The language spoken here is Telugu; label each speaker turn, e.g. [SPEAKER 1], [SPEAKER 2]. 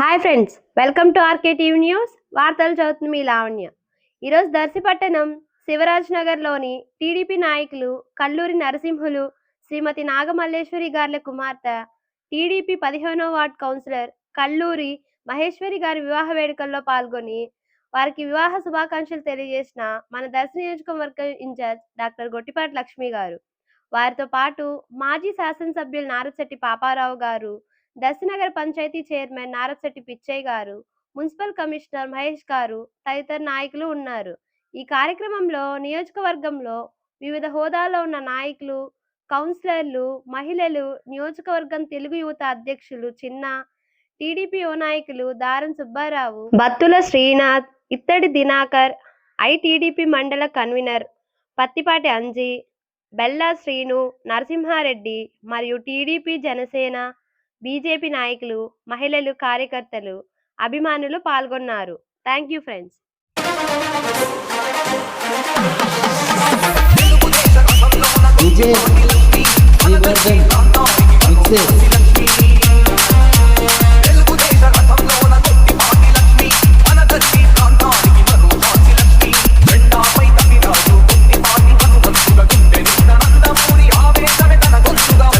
[SPEAKER 1] Hi friends welcome to RK TV news వార్తలు చదువుతుంది మీ లావణ్య ఈరోజు దర్శిపట్టణం శివరాజ్ నగర్లోని టీడీపీ నాయకులు కల్లూరి నరసింహులు శ్రీమతి నాగమల్లేశ్వరి గార్ల కుమార్తె టీడీపీ పదిహేనో వార్డ్ కౌన్సిలర్ కల్లూరి మహేశ్వరి గారి వివాహ వేడుకల్లో పాల్గొని వారికి వివాహ శుభాకాంక్షలు తెలియజేసిన మన దర్శన నియోజకవర్గ ఇన్ఛార్జ్ డాక్టర్ గొట్టిపాటి లక్ష్మి గారు. వారితో పాటు మాజీ శాసనసభ్యులు Narachetti Paparao garu Darshanagar panchayat chairman Narasetti Pichchaiah garu municipal commissioner Mahesh గారు తదితర నాయకులు ఉన్నారు. ఈ కార్యక్రమంలో నియోజకవర్గంలో వివిధ హోదాలో ఉన్న నాయకులు కౌన్సిలర్లు మహిళలు నియోజకవర్గం తెలుగు యువత అధ్యక్షులు చిన్న టీడీపీ యువ నాయకులు దారం సుబ్బారావు బత్తుల శ్రీనాథ్ ఇత్తడి దినాకర్ ఐటీడీపీ మండల కన్వీనర్ పత్తిపాటి అంజీ బెల్లా శ్రీను నరసింహారెడ్డి మరియు టీడీపీ జనసేన బీజేపీ నాయకులు మహిళలు కార్యకర్తలు అభిమానులు పాల్గొన్నారు. Thank you friends